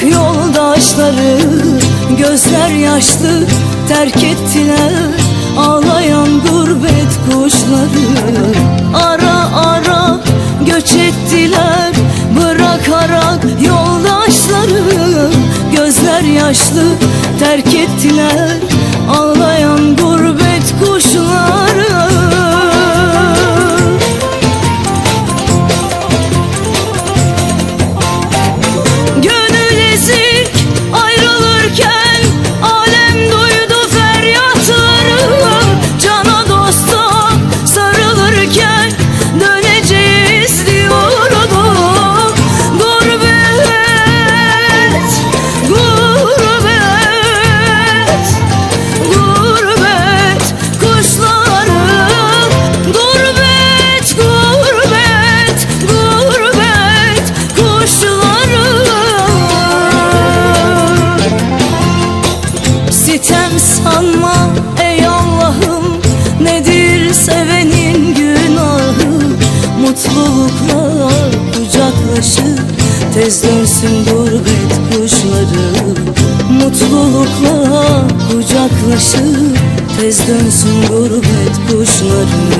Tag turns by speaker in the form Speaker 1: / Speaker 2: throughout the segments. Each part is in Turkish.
Speaker 1: kuşları Gözler yaşlı terk ettiler. Ağlayan gurbet kuşları Ara ara göç ettiler. Bırakarak yoldaşları Gözler yaşlı terk ettiler kucaklaşıp Tez dönsün gurbet kuşları. Mutlulukla kucaklaşıp Tez dönsün gurbet kuşları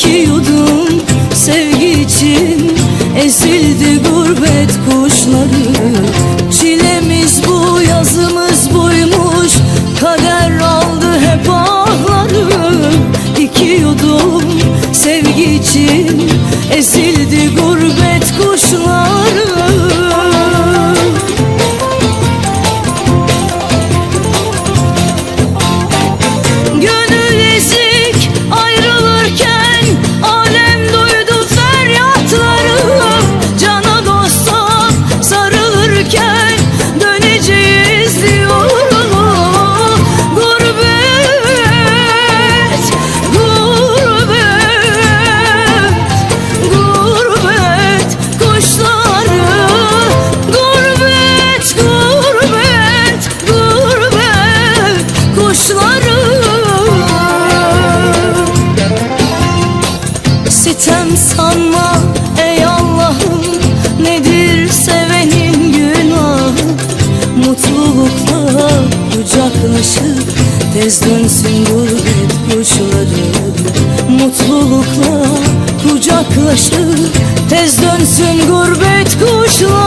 Speaker 1: İki yudum sevgi için. Ezildi gurbet kuşları. Çilemiz bu yazımız buymuş. Kader aldı hep ahları İki yudum sevgi için. Ezildi gurbet kuşları Tez dönsün gurbet kuşları Mutlulukla kucaklaşıp Tez dönsün gurbet kuşları